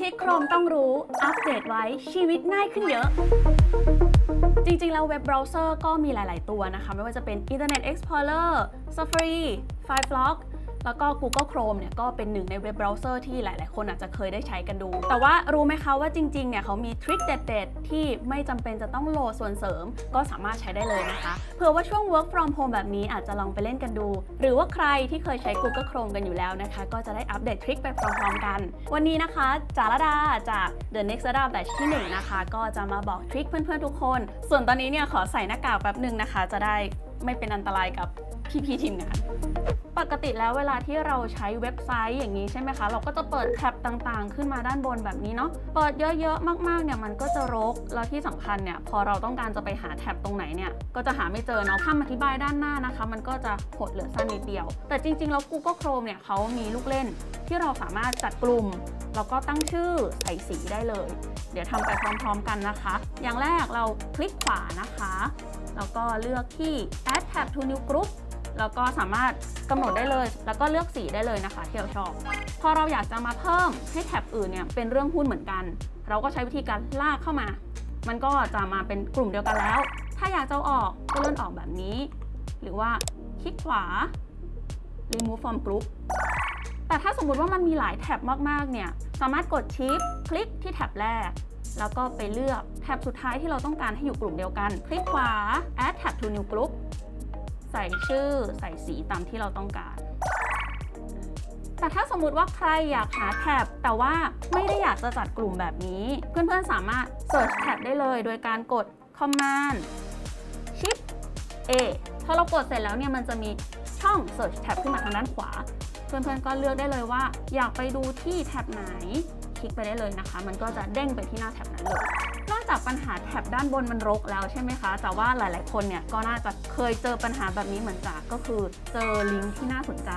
ที่โครมต้องรู้ อัปเดตไว้ชีวิตง่ายขึ้นเยอะ จริงๆ แล้วเว็บเบราว์เซอร์ก็มีหลาย ๆ ตัวนะคะ ไม่ว่าจะเป็น Internet Explorer Safari Firefox แล้วก็ Google Chrome เนี่ยก็เป็นหนึ่งในเว็บเบราว์เซอร์ที่หลาย ๆ คนอาจจะเคยได้ใช้กันดู แต่ว่ารู้ไหมคะว่าจริง ๆ เนี่ยเขามีทริคเด็ด ๆ ที่ไม่จำเป็นจะต้องโหลดส่วนเสริม ก็สามารถใช้ได้เลยนะคะ เผื่อว่าช่วง work from home แบบนี้อาจจะลองไปเล่นกันดู หรือว่าใครที่เคยใช้ Google Chrome กันอยู่แล้วนะคะ ก็จะได้อัปเดตทริคไปพร้อม ๆ กัน วันนี้นะคะจารดาจาก The Next Data Batch ที่ 1 นะคะ ก็จะมาบอกทริคเพื่อน ๆ ทุกคน ส่วนตอนนี้เนี่ยขอใส่หน้ากากแป๊บหนึ่งนะคะ จะได้ไม่เป็นอันตรายกับ พี่ๆทีมงาน ปกติแล้วเวลาที่เราใช้เว็บไซต์อย่างนี้ใช่ไหมคะ เราก็จะเปิดแท็บต่างๆ ขึ้นมาด้านบนแบบนี้เนาะ เปิดเยอะๆ มากๆ เนี่ยมันก็จะรก แล้วที่สำคัญเนี่ยพอเราต้องการจะไปหาแท็บตรงไหนเนี่ยก็จะหาไม่เจอเนาะคำอธิบายด้านหน้านะคะ มันก็จะหดเหลือสั้นนิดเดียว แต่จริงๆแล้ว Google Chrome เนี่ยเขามีลูกเล่นที่เราสามารถจัดกลุ่มแล้วก็ตั้งชื่อใส่สีได้เลย เดี๋ยวทำไปพร้อมๆกันนะคะ อย่างแรกเราคลิกขวานะคะ แล้วก็เลือกที่ add tab to new group แล้วก็สามารถกำหนดได้เลย แล้วก็เลือกสีได้เลยนะคะที่เราชอบ พอเราอยากจะมาเพิ่มให้แท็บอื่นเนี่ยเป็นเรื่องหุ้นเหมือนกัน เราก็ใช้วิธีการลากเข้ามา มันก็จะมาเป็นกลุ่มเดียวกันแล้ว ถ้าอยากจะอออกก็เลื่อนออกแบบนี้ หรือว่าคลิกขวา remove from group แต่ถ้าสมมุติว่ามันมีหลายแท็บมากๆ เนี่ย สามารถกดชิปคลิกที่แท็บแรก แล้วก็ไปเลือกแท็บสุดท้ายที่เราต้องการให้อยู่กลุ่มเดียวกัน คลิกขวา add tab to new group ใส่ชื่อใส่สีตามที่เราต้องการ แต่ถ้าสมมุติว่าใครอยากหาแท็บแต่ว่าไม่ได้อยากจะจัดกลุ่มแบบนี้ เพื่อนๆสามารถ search แท็บได้เลย โดยการกด command shift A พอเรากดเสร็จแล้วเนี่ยมันจะมีช่อง search แท็บขึ้นมาทางด้านขวา เพื่อนๆก็เลือกได้เลยว่า อยากไปดูที่แท็บไหน คลิกไปได้เลยนะคะ มันก็จะเด้งไปที่หน้าแท็บนั้นเลย นอกจากปัญหาแท็บด้านบนมันรกแล้วใช่ไหมคะ แต่ว่าหลาย ๆ คนเนี่ยก็น่าจะเคยเจอปัญหาแบบนี้เหมือนจากก็คือเจอลิงก์ที่น่าสนใจ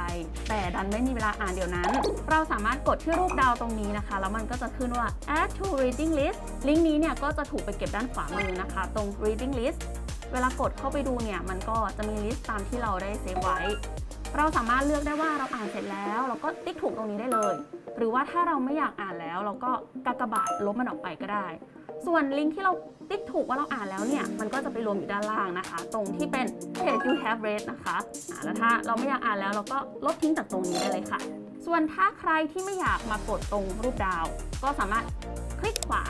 แต่ดันไม่มีเวลาอ่านเดี๋ยวนั้น เราสามารถกดที่รูปดาวตรงนี้นะคะ แล้วมันก็จะขึ้นว่า add to reading list ลิงก์นี้เนี่ยก็จะถูกไปเก็บด้านขวามือนะคะ ตรง reading list เวลากดเข้าไปดูเนี่ยมันก็จะมีลิสต์ตามที่เราได้เซฟไว้ เราสามารถเลือกได้ว่าเราอ่านเสร็จแล้ว เราก็ติ๊กถูกตรงนี้ได้เลย หรือว่าถ้าเราไม่อยากอ่านแล้ว เราก็กากบาทลบมันออกไปก็ได้ ส่วนลิงก์ที่เราติ๊กถูกว่าเราอ่านแล้วเนี่ยมันก็จะไปรวมอยู่ด้านล่างนะคะ ตรงที่เป็น page you have read นะคะแล้วถ้าเราไม่อยากอ่านแล้วเราก็ลบทิ้งจากตรงนี้ได้เลยค่ะ ส่วนถ้าใครที่ไม่อยากมากดตรงรูปดาว ก็สามารถคลิกขวา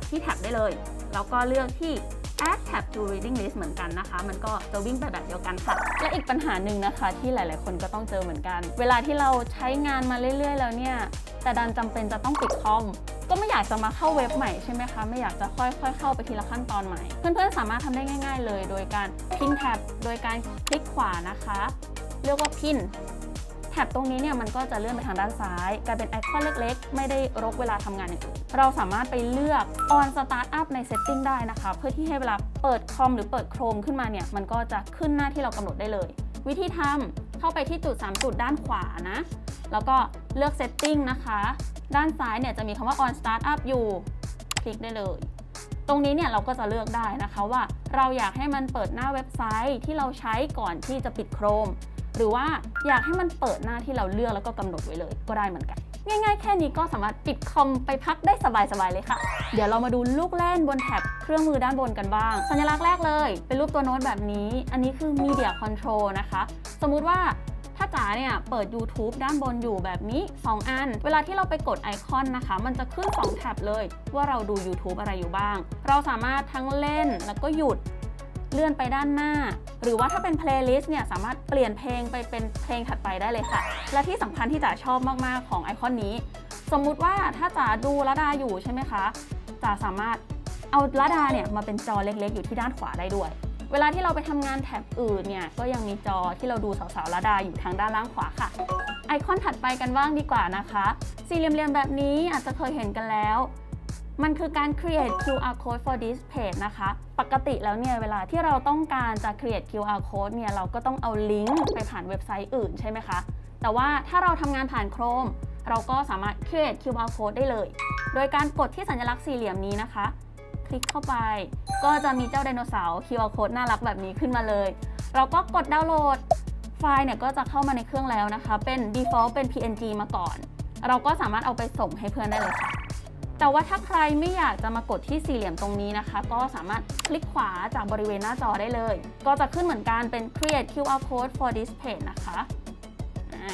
จากที่แท็บได้เลย แล้วก็เลือกที่ add tab to reading list เหมือนกันนะคะ มันก็จะวิ่งไปแบบเดียวกันค่ะ และอีกปัญหาหนึ่งนะคะที่หลาย ๆ คนก็ต้องเจอเหมือนกัน เวลาที่เราใช้งานมาเรื่อย ๆ แล้วเนี่ย แต่ดันจำเป็นจะต้องปิดคอม ก็ไม่อยากจะมาเข้าเว็บใหม่ใช่ไหมคะ ไม่อยากจะค่อย ๆ เข้าไปทีละขั้นตอนใหม่ เพื่อน ๆ สามารถทำได้ง่าย ๆ เลย โดยการพินแท็บ โดยการคลิกขวานะคะ เรียกว่าพิน แท็บตรงนี้เนี่ยมันก็จะเลื่อนไปทางด้านซ้ายกลายเป็นไอคอนเล็กๆ ไม่ได้รกเวลาทำงานอย่างอื่นเราสามารถไปเลือก on start up ใน setting ได้นะคะ เพื่อที่ให้เวลาเปิดคอมหรือเปิดโครมขึ้นมาเนี่ยมันก็จะขึ้นหน้าที่เรากำหนดได้เลย วิธีทำเข้าไปที่จุด 3 จุดด้านขวานะ แล้วก็เลือก setting นะคะ ด้านซ้ายเนี่ยจะมีคำว่า on start up อยู่คลิกได้เลยตรงนี้เนี่ยเราก็จะเลือกได้นะคะว่าเราอยากให้มันเปิดหน้าเว็บไซต์ที่เราใช้ก่อนที่จะปิดโครม หรือว่าอยากให้มันเปิดหน้าที่เราเลือกแล้วก็กำหนดไว้เลย ก็ได้เหมือนกัน ง่ายๆ แค่นี้ก็สามารถปิดคอมไปพักได้สบายๆเลยค่ะ เดี๋ยวเรามาดูลูกเล่นบนแท็บเครื่องมือด้านบนกันบ้าง สัญลักษณ์แรกเลย เป็นรูปตัวโน้ตแบบนี้ อันนี้คือ Media Control นะคะ สมมุติว่าถ้าจ๋าเนี่ยเปิด YouTube ด้านบนอยู่แบบนี้ 2 อัน เวลาที่เราไปกดไอคอนนะคะ มันจะขึ้น 2 แท็บเลย ว่าเราดู YouTube อะไรอยู่บ้าง เราสามารถทั้งเล่นแล้วก็หยุด เลื่อนไปด้านหน้า หรือว่าถ้าเป็นเพลย์ลิสต์เนี่ยสามารถเปลี่ยนเพลงไปเป็นเพลงถัดไปได้เลยค่ะ และที่สำคัญที่จ๋าชอบมาก ๆ ของไอคอนนี้ สมมุติว่าถ้าจ๋าดูละดาอยู่ใช่ไหมคะจ๋าสามารถเอาละดาเนี่ยมาเป็นจอเล็ก ๆ อยู่ที่ด้านขวาได้ด้วย เวลาที่เราไปทำงานแท็บอื่นเนี่ยก็ยังมีจอที่เราดูสาวๆละดาอยู่ทางด้านล่างขวาค่ะ ไอคอนถัดไปกันบ้างดีกว่านะคะ สี่เหลี่ยมๆแบบนี้อาจจะเคยเห็นกันแล้ว มันคือการ create QR code for this page นะคะ ปกติแล้วเนี่ยเวลาที่เราต้องการจะ create QR code เนี่ยเราก็ต้องเอาลิงก์ไปผ่านเว็บไซต์อื่นใช่ไหมคะ แต่ว่าถ้าเราทำงานผ่าน Chrome เราก็สามารถ create QR code ได้เลย โดยการกดที่สัญลักษณ์สี่เหลี่ยมนี้นะคะ คลิกเข้าไป ก็จะมีเจ้าไดโนเสาร์ QR code น่ารักแบบนี้ขึ้นมาเลย เราก็กดดาวน์โหลด ไฟล์เนี่ยก็จะเข้ามาในเครื่องแล้วนะคะ เป็น default เป็น PNG มาก่อน เราก็สามารถเอาไปส่งให้เพื่อนได้เลยค่ะ แต่ว่าถ้าใครไม่อยากจะมากดที่สี่เหลี่ยมตรงนี้นะคะ ก็สามารถคลิกขวาจากบริเวณหน้าจอได้เลย ก็จะขึ้นเหมือนกันเป็น create QR code for this page นะคะ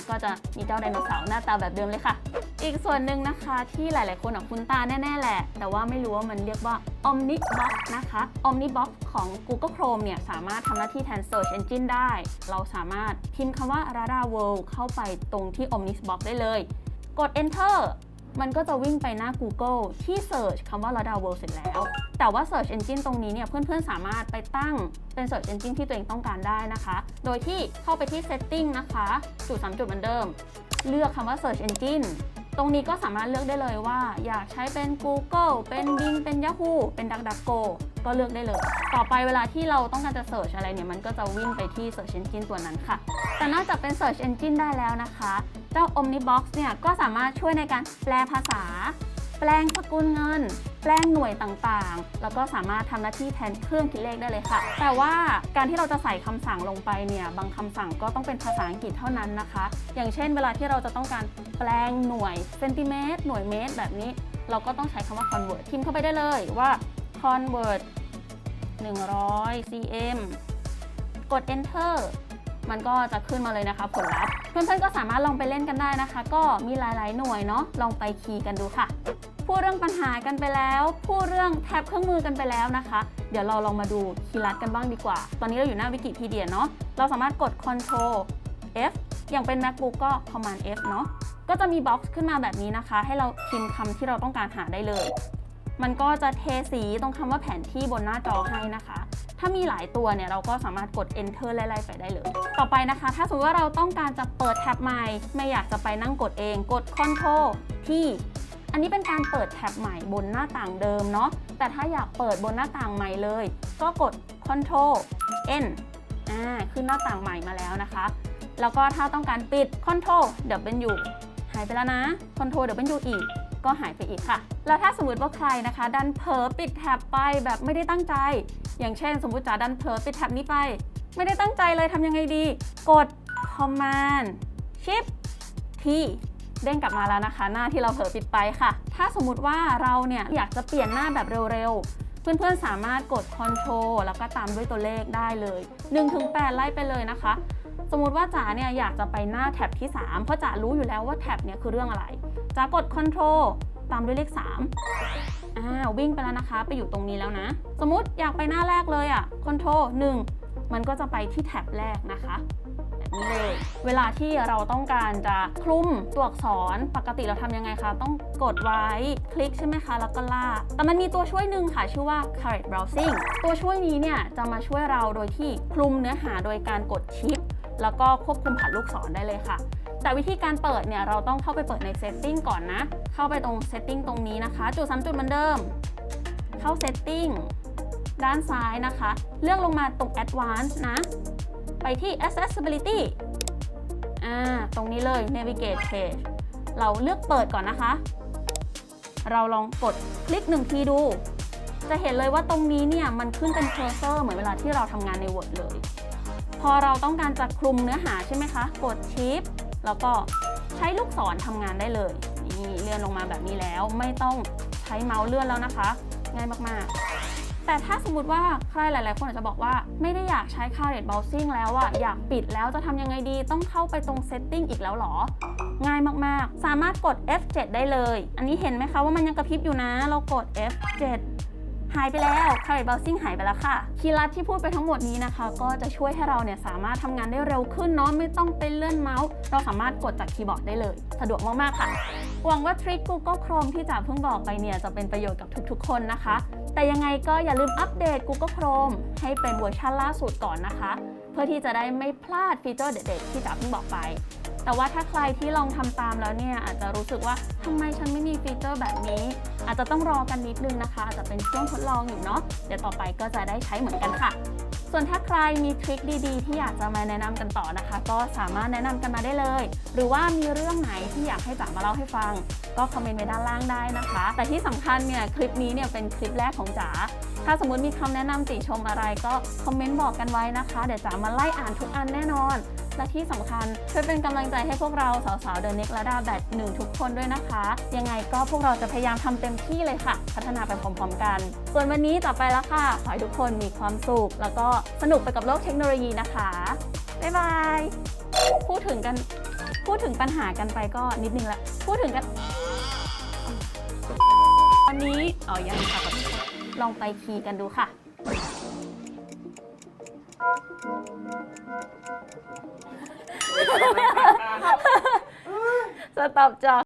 ก็จะมีเจ้าไดโนเสาร์หน้าตาแบบเดิมเลยค่ะ อีกส่วนหนึ่งนะคะที่หลายๆ คนอะคุ้นตาแน่ ๆ แหละ แต่ว่าไม่รู้ว่ามันเรียกว่า Omnibox นะคะ Omnibox ของ Google Chrome เนี่ย สามารถทำหน้าที่แทน Search Engine ได้ เราสามารถพิมพ์คำว่า Rara World เข้าไปตรงที่ Omnibox ได้เลย กด Enter มันก็จะวิ่งไปหน้า Google ที่ Search คำว่า Rada World เสร็จแล้ว แต่ว่า Search Engine ตรงนี้เนี่ยเพื่อนๆ สามารถไปตั้งเป็น Search Engine ที่ตัวเองต้องการได้นะคะ โดยที่เข้าไปที่ Setting นะคะ จุด3จุดเหมือนเดิม เลือกคำว่า Search Engine ตรงนี้ก็สามารถเลือกได้เลยว่า อยากใช้เป็น Google เป็น Bing เป็น Yahoo เป็น DuckDuckGo ก็เลือกได้เลย ต่อไปเวลาที่เราต้องการจะ Search อะไรเนี่ยมันก็จะวิ่งไปที่ Search Engine ตัวนั้นค่ะ แต่นอกจากเป็น Search Engine ได้แล้วนะคะ เจ้า Omnibox เนี่ยก็สามารถช่วยในการแปลภาษา แปลงสกุลเงิน แปลงหน่วยต่างๆ แล้วก็สามารถทำหน้าที่แทนเครื่องคิดเลขได้เลยค่ะ แต่ว่าการที่เราจะใส่คำสั่งลงไปเนี่ยบางคำสั่งก็ต้องเป็นภาษาอังกฤษเท่านั้นนะคะ อย่างเช่น เวลาที่เราจะต้องการแปลงหน่วยเซนติเมตรหน่วยเมตร แบบนี้ เราก็ต้องใช้คำว่า convert พิมพ์เข้าไปได้เลยว่า convert 100 cm กด enter มันก็จะขึ้นมาเลยนะคะผลลัพธ์ เพื่อนๆก็สามารถลองไปเล่นกันได้นะคะ ก็มีหลายๆหน่วยเนาะลองไปคีย์กันดูค่ะ พูดเรื่องปัญหากันไปแล้ว พูดเรื่องแท็บเครื่องมือกันไปแล้วนะคะ เดี๋ยวเราลองมาดูคีย์ลัดกันบ้างดีกว่า ตอนนี้เราอยู่หน้าวิกิพีเดียเนาะ เราสามารถกด Ctrl F อย่างเป็น MacBook ก็ Command F เนาะ ก็จะมีบ็อกซ์ขึ้นมาแบบนี้นะคะ ให้เราพิมพ์คำที่เราต้องการหาได้เลย มันก็จะเทสีตรงคำว่าแผนที่บนหน้าจอให้นะคะ ถ้ามีหลายตัวเนี่ยเราก็สามารถกด enter ไล่ๆไปได้เลย ต่อไปนะคะ ถ้าสมมติว่าเราต้องการจะเปิดแท็บใหม่ ไม่อยากจะไปนั่งกดเอง กด ctrl ที่ อันนี้เป็นการเปิดแท็บใหม่บนหน้าต่างเดิมเนาะ แต่ถ้าอยากเปิดบนหน้าต่างใหม่เลย ก็กด Ctrl n อ่าขึ้นหน้าต่างใหม่มาแล้วนะคะ แล้วก็ถ้าต้องการปิด Ctrl w หายไปแล้วนะ Ctrl w อีกก็หายไปอีกค่ะ แล้วถ้าสมมติว่าใครนะคะ ดันเผลอปิดแท็บไปแบบไม่ได้ตั้งใจ อย่างเช่น สมมติจ๋าดันเผลอปิดแท็บนี้ไป ไม่ได้ตั้งใจเลยทำยังไงดี กด command shift t เด้งกลับมาแล้วนะคะ หน้าที่เราเผลอปิดไปค่ะ ถ้าสมมุติว่าเราเนี่ยอยากจะเปลี่ยนหน้าแบบเร็วๆ เพื่อนๆสามารถกด Control แล้วก็ตามด้วยตัวเลขได้เลย 1-8 ไล่ไปเลยนะคะ สมมติว่าจ๋าเนี่ยอยากจะไปหน้าแท็บที่ 3 เพราะจ๋ารู้อยู่แล้วว่าแท็บเนี่ยคือเรื่องอะไรจ๋ากด Control ตามด้วยเลข 3อ่าวิ่งไปแล้วนะคะ ไปอยู่ตรงนี้แล้วนะ สมมติอยากไปหน้าแรกเลยอะ่ะ Control 1 มันก็จะไปที่แท็บแรกนะคะ เวลาที่เราต้องการจะคลุมตัวอักษรปกติเราทำยังไงคะ ต้องกดไว้คลิกใช่ไหมคะ แล้วก็ลากแต่มันมีตัวช่วยหนึ่งค่ะ ชื่อว่า Current Browsing ตัวช่วยนี้เนี่ยจะมาช่วยเราโดยที่คลุมเนื้อหาโดยการกดชิป แล้วก็ควบคุมผ่านลูกศรได้เลยค่ะแต่วิธีการเปิดเนี่ยเราต้องเข้าไปเปิดใน Setting ก่อนนะ เข้าไปตรง Setting ตรงนี้นะคะ จุดสามจุดเหมือนเดิม เข้า Setting ด้านซ้ายนะคะ เลือกลงมาตรง Advanced นะ ไปที่ accessibility อ่า ตรงนี้เลย navigate page เราเลือกเปิดก่อนนะคะ เราลองกดคลิกหนึ่งทีดู จะเห็นเลยว่าตรงนี้เนี่ยมันขึ้นเป็น cursor เหมือนเวลาที่เราทำงานใน Word เลย พอเราต้องการจะคลุมเนื้อหาใช่ไหมคะ กด Shift แล้วก็ใช้ลูกศรทำงานได้เลย นี่เลื่อนลงมาแบบนี้แล้ว ไม่ต้องใช้เมาส์เลื่อนแล้วนะคะ ง่ายมากๆ แต่ถ้าสมมติว่าใครหลาย ๆ คนอาจจะบอกว่าไม่ได้อยากใช้ Current Browsing แล้วอะอยากปิดแล้วจะทำยังไงดีต้องเข้าไปตรง Setting อีกแล้วหรอ ง่ายมาก ๆ สามารถกด F7 ได้เลย อันนี้เห็นไหมคะว่ามันยังกระพริบอยู่นะ เรากด F7 หายไปแล้ว Current Browsing หายไปแล้วค่ะ คีย์ลัดที่พูดไปทั้งหมดนี้นะคะ ก็จะช่วยให้เราเนี่ยสามารถทำงานได้เร็วขึ้นเนาะ ไม่ต้องไปเลื่อนเมาส์ เราสามารถกดจากคีย์บอร์ดได้เลย สะดวกมาก ๆ ค่ะ หวังว่าทริค Google Chrome ที่จ๋าเพิ่งบอกไปเนี่ยจะเป็นประโยชน์กับทุกๆ คนนะคะ แต่ยังไงก็อย่าลืมอัปเดต Google Chrome ให้เป็นเวอร์ชันล่าสุดก่อนนะคะ เพื่อที่จะได้ไม่พลาดฟีเจอร์เด็ดๆ ที่จ๋าเพิ่งบอกไป แต่ว่าถ้าใครที่ลองทำตามแล้วเนี่ยอาจจะรู้สึกว่าทำไมฉันไม่มีฟีเจอร์แบบนี้ อาจจะต้องรอกันนิดนึงนะคะอาจจะเป็นช่วงทดลองอยู่เนาะเดี๋ยวต่อไปก็จะได้ใช้เหมือนกันค่ะ ส่วนถ้าใครมีทริคดีๆ ที่อยากจะมาแนะนำกันต่อนะคะ ก็สามารถแนะนำกันมาได้เลย หรือว่ามีเรื่องไหนที่อยากให้จ๋ามาเล่าให้ฟัง ก็คอมเมนต์ไว้ด้านล่างได้นะคะ แต่ที่สำคัญเนี่ยคลิปนี้เนี่ยเป็นคลิปแรกของจ๋าถ้าสมมติมีคำแนะนำติชมอะไรก็คอมเมนต์บอกกันไว้นะคะ เดี๋ยวจ๋ามาไล่อ่านทุกอันแน่นอน และที่สำคัญช่วยเป็นกำลังใจให้พวกเราสาวๆเดอะเน็กและดาแบทหนึ่งทุกคนด้วยนะคะ ยังไงก็พวกเราจะพยายามทำเต็มที่เลยค่ะ พัฒนาไปพร้อมๆกัน ส่วนวันนี้ต่อไปแล้วค่ะ ขอให้ทุกคนมีความสุข แล้วก็สนุกไปกับโลกเทคโนโลยีนะคะ บ๊ายบาย พูดถึงกันพูดถึงปัญหากันไปก็นิดนึงละพูดถึงกัน วันนี้อ๋อยังค่ะลองไปคีย์กันดูค่ะ สต็อปจอ